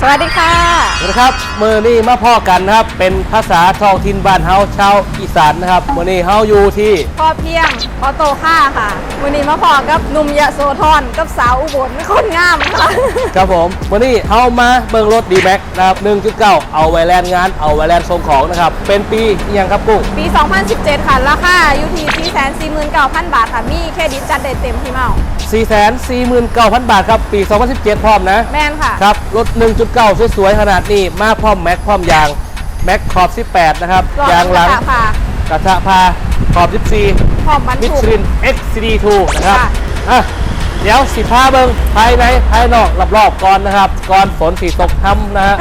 สวัสดีค่ะสวัสดีครับมือนี้มาพ่อกันนะครับ เป็นภาษาท้องถิ่นบ้านเฮาชาวอีสานนะครับมือนี้เฮาอยู่ที่พ่อเพียงออโต้ค่าค่ะวันนี้มาพอกับหนุ่มยะโสธรกับสาวอุบลคนงามค่ะ ครับผมมือนี้เฮามาเบิ่งรถดีแม็กนะครับ1.9 เอาไว้แลนงาน เอาไว้แลนส่งของนะครับ เป็นปีอิหยังครับกุ้งปี 2017 ค่ะ ราคาอยู่ที่449,000 บาทค่ะ มีเครดิตจัดได้เต็มที่เมา 449,000 บาทครับ ปี 2017 พร้อมนะ แมนค่ะ ครับ รถ 1.9 สวยๆ ขนาดนี้ มาพร้อมแม็กพร้อมยาง แม็กขอบ 18 นะครับรอบยางหลังกระบะค่ะกระทะพาขอบ 14พร้อมบรรมิชทุกลิน XCD2 นะครับค่ะอะ เดี๋ยวสิพาเบิงภายในภายนอกรอบๆก่อนนะครับก่อนฝนสีตกทำนะฮะ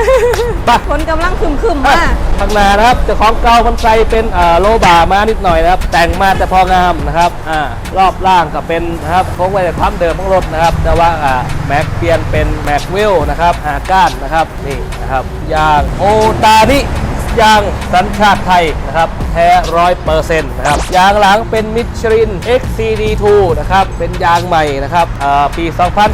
ไป ฝนกำลังคึมๆอะมาข้างหน้านะครับเจ้าของเก่ามันใส่เป็นเอ่อโลบาร์มานิดหน่อยนะครับ แต่งมาแต่พองามนะครับอ่ารอบล่างก็เป็นนะครับโค้งไว้แต่ความเดิมของรถนะครับ แต่ว่าอ่าแม็กเปลี่ยนเป็นแม็กวิลนะครับหาก้านนะครับนี่นะครับยางโอตานิ ยางสัญชาติไทยนะครับแท้ร้อยเปอร์เซ็นต์นะครับยางหลังเป็นมิชลิน XCD2 นะครับเป็นยางใหม่นะครับอ่าปี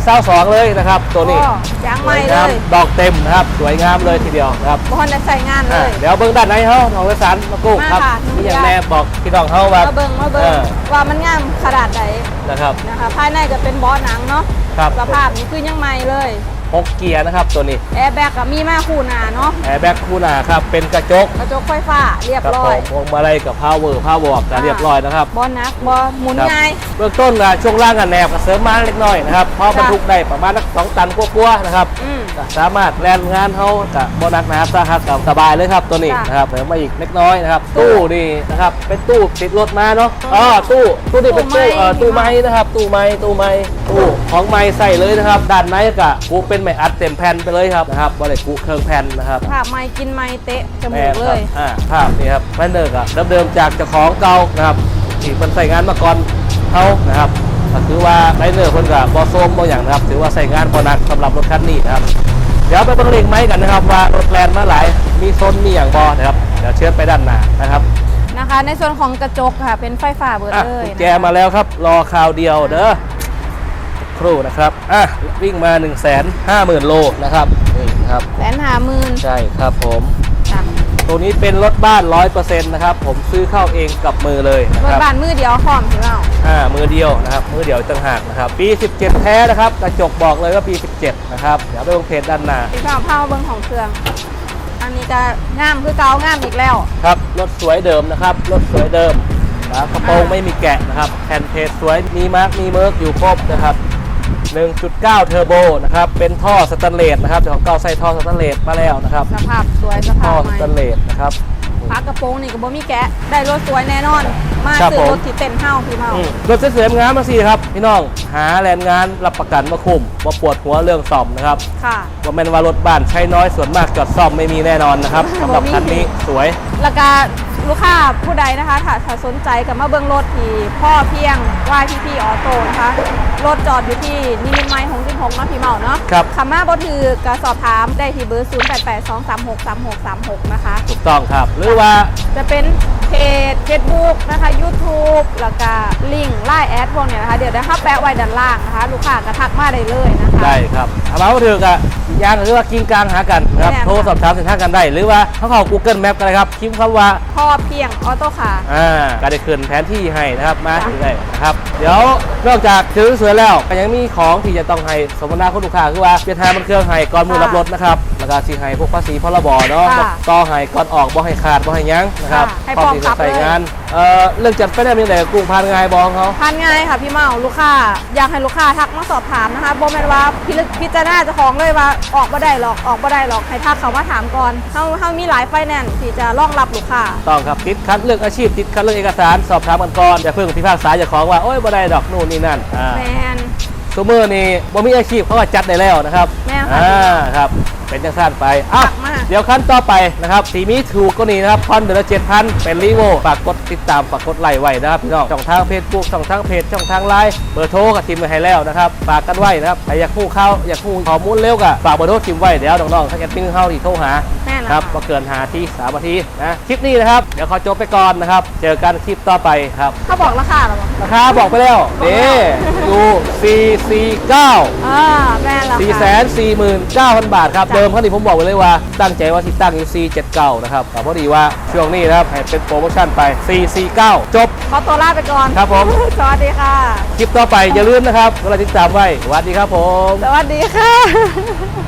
2022 เลยนะครับ ตัวนี้โอ้ยางใหม่เลสวงามยดอกเต็มนะครับสวยงามเลยทีเดียวนะครับบอนได้ใส่งานเลอะยเดี๋ยวเบิ้งด้านในเขาของรสารมากุ้งมาครับค่ะนี่อย่างแน่บอกพี่น้องเขาว่ามาเบิงมาเบิองอว่ามันงามขนาดไหนนะครับนะคะภายในก็เป็นบอสหนังเนาะครับสภาพนี้คือยังใหม่เลย หกเกียร์นะครับตัวนี้แอร์แบ็กก็มีมาคู่หนาเนาะแอร์แบ็กคู่หน้าครับเป็นกระจกกระจกไฟฟ้าเรียบครับร้ผอยมพวงมาลัยกับพาวเวอร์พาววอร์กันเรียบร้อยนะครับบอลนักบอลหมุนครับง่ายเบื้องต้นนะช่วงล่างกันแนบกับเสริมมาเล็กน้อยนะครับเพราะบรรทุกได้ประมาณสักสองตันกว่าๆนะครับอืมก็สามารถแล่นงานเขากับโบนักนะครับสาหัสกับสบายเลยครับตัวนี้ค่ะนะครับเสริมมาอีกเล็กน้อยนะครับตู้ตู้นี่นะครับเป็นตู้ติดรถมาเนาะอ๋อตู้ตู้นี่เป็นตู้ตู้ไม้เอ่อตู้ไม้นะครับตู้ไม้ตู้ไม้ตู้ของไม้ใส่เลยนะครับด้านในกะกูเป็นไม้อัดเต็มแผ่นไปเลยครับนะครับบริกูเครื่องแผ่นนะครับภาพไม้กินไม้เตะจมูแม่กนเลครับยอ่าภาพนี่ครับแมนเนอร์กับเดิมๆจากเจ้าของเก่านะครับที่มันใส่งานมาก่อนเขานะครับก็คือว่าไมเนอร์คนกับบอโซมบออย่างนะครับถือว่าใส่งานบอนักสำหรับรถคันนี้นะครับเดี๋ยวไปเบิ่งเลงไม้กันนะครับ ว่ารถแลนด์มาหลายมีโซนมีอย่างบอนะครับเดี๋ยวเชิญไปด้านหน้านะครับนะคะ ในส่วนของกระจกค่ะเป็นไฟฟ้าเบิดอะเลยกุญแจมาแล้วครับรอคราวเดียวเด้อสักค รู่นะครับ อะ วิ่งมา 1 5 0 0 0 0 โลนะครับ นี่นะครับ แสนหาหมื่นใช่ครับผม จ้ะตัวนี้เป็นรถบ้าน 100%นะครับ ผมซื้อเข้าเองกับมือเลยนะรคถรับบ้านมือเดียวพร้อมพี่เมาอ่า มือเดียวนะครับ มือเดียวต่างหากนะครับ ปี 17 แท้นะครับ กระจกบอกเลยว่าปี 17 นะครับ เดี๋ยวไปลงเพจด้านหน้า พี่เมาเผาเบิ้งของเครื่อง อันนี้ก็งามคือเก่างามอีกแล้ว ครับ รถสวยเดิมนะครับ รถสวยเดิมฝากระโปรงอ่าไม่มีแกะนะครับ แผ่นเพจสวย มีมาร์กมีเมิร์กอยู่ครบนะครับ 1.9 เทอร์โบนะครับ เป็นท่อสแตนเลสนะครับเจ้าของเก่าใส่ท่อสแตนเลสมาแล้วนะครับ สภาพสวยสท่ภาอพสใหม่แตนเลสนะครับ ฝากระโปรงนี่ก็บ่มีแกะได้รถสวยแน่นอน มาครับซื้อผม รถที่เต็นเฮาพี่เมา อืมรถเสียๆงานมาสิครับ พี่น้องหาแรงงานรับประกันมาคุมมาปวดหัวเรื่องซ่อมนะครับค่ะ ว่าแม่นว่ารถบ้านใช้น้อยส่วนมากจอดซ่อมไม่มีแน่นอนนะครับสำหรับคันนี้สวย แล้วก็ ลูกค้าผู้ใดนะคะถ้าถ้าสนใจกับมาเบิ้งรถที่พ่อเพียงวายพีพีออโต้นะคะรถจอดอยู่ที่นิมิตไม้ของสิบหกเนาะพี่เมาเนาะครับ คำมาบอถือกระสอบถามได้ที่เบอร์0 8 8 2 3 6 3 6 3 6นะคะ ถูกต้องครับ หรือว่าจะเป็นเพ จ Facebook นะคะ YouTube แล้วก็ลิงก์ไลน์แอดพวกเนี้ยนะคะ เดี๋ยวได้ครับแปะไว้ด้านล่างนะคะ ลูกค้าก็ทักมาได้เลยนะคะ ได้ครับเอามาถือกอะอีกอย่างก็คือว่ากินกลางหากันนะครับแน่นอน โทรสอบถามสินค้ากันได้ หรือว่าเขาเข้า Google Map กันเลยครับพิมพ์คำว่าพ่อเพียงออโต้ค่ะ อ่าการได้ขึ้นแผนที่ให้นะครับมาจ้ะถึงได้นะครับ เดี๋ยวนอกจากซื้อสวยแล้วก็ยังมีของที่จะต้องให้สมนาคุณลูกค้าคือว่าเปลี่ยนทางมันเครื่องให้ก่อนมือรับรถนะครับแล้วก็สีให้พวกภาษีพรบเนาะค่ะ ต่อให้ก่อนออกบ่ให้ขาดบ่ให้ยั้งนะครับค่ะให้พร้อมพร้อมที่ขัจะบใส่เลยงานเอ่อเรื่องจัดไปได้มีแต่กรุงพานงายบองเขาทานง่ายค่ะพี่เมาลูกค้าอยากให้ลูกค้าทักมาสอบถามนะคะบ่แม่นว่าพิลึกพิจารณาเจะของเลยว่าออกบ่ได้หรอกออกบ่ได้หรอกให้ทักเขามาถามก่อนเฮาเฮามีหลายไฟแนนซ์ที่จะรองรับลูกค้า ต้องครับติดคัดเรื่องอาชีพติดคัดเรื่องเอกสารสอบถามกันก่อนอย่าเพิ่งพิพากษาเจ้าของว่าโอ้ยบ่ได้ดอกนู่นนี่นั่นอ่าแมน ซูเมอร์นี่บ่มีอาชีพเขาก็จัดได้แล้วนะครับแม่นค่ะ อ่าครับ เป็นจังสั้นไปอะฝากมาเดี๋ยวขั้นต่อไปนะครับสีมีถูกก็นี่นะครับคอนเดือนละเจ็ดพันเป็นรีโวฝากกดติดตามฝากกดไลค์ไว้นะครับพี่น้องช่องทางเฟซบุ๊กช่องทางเพจช่องทางไลน์เบอร์โทรกับทีมไว้ให้แล้วนะครับฝากกันไว้นะครับใครอยากคู่เข้าอยากคู่ข้อมูลเร็วก็ฝากเบอร์โทรทีมไว้เดี๋ยวน้องๆถ้าแอดมินเข้าที่โทรหาแม่นคแล้รัวบมาเกินหาที่สามนาทีนะคลิปนี้นะครับเดี๋ยวขอจบไปก่อนนะครับ เจอกันคลิปต่อไปครับเขาบอกราคาหรอวะราคาบอกไปแล้วนี่ดู 4 4 9 อ่าแม่นแล้ว4ค่ะ 4 9 0 0 0 บาทครับ จ้ะเดิดิมเขาที่ผมบอกไว้เลยว่า ตั้งใจว่าที่ตั้งอยู่ 479 นะครับแต่พอดีว่าช่วงนี้นะครับให้เป็นโปรโมชั่นไป 449 จบ ขอตัวลาไปก่อนครับผม สวัสดีค่ะ คลิปต่อไปอย่าลืมนะครับก็ติดตามไว้สวัสดีครับผม สวัสดีค่ะ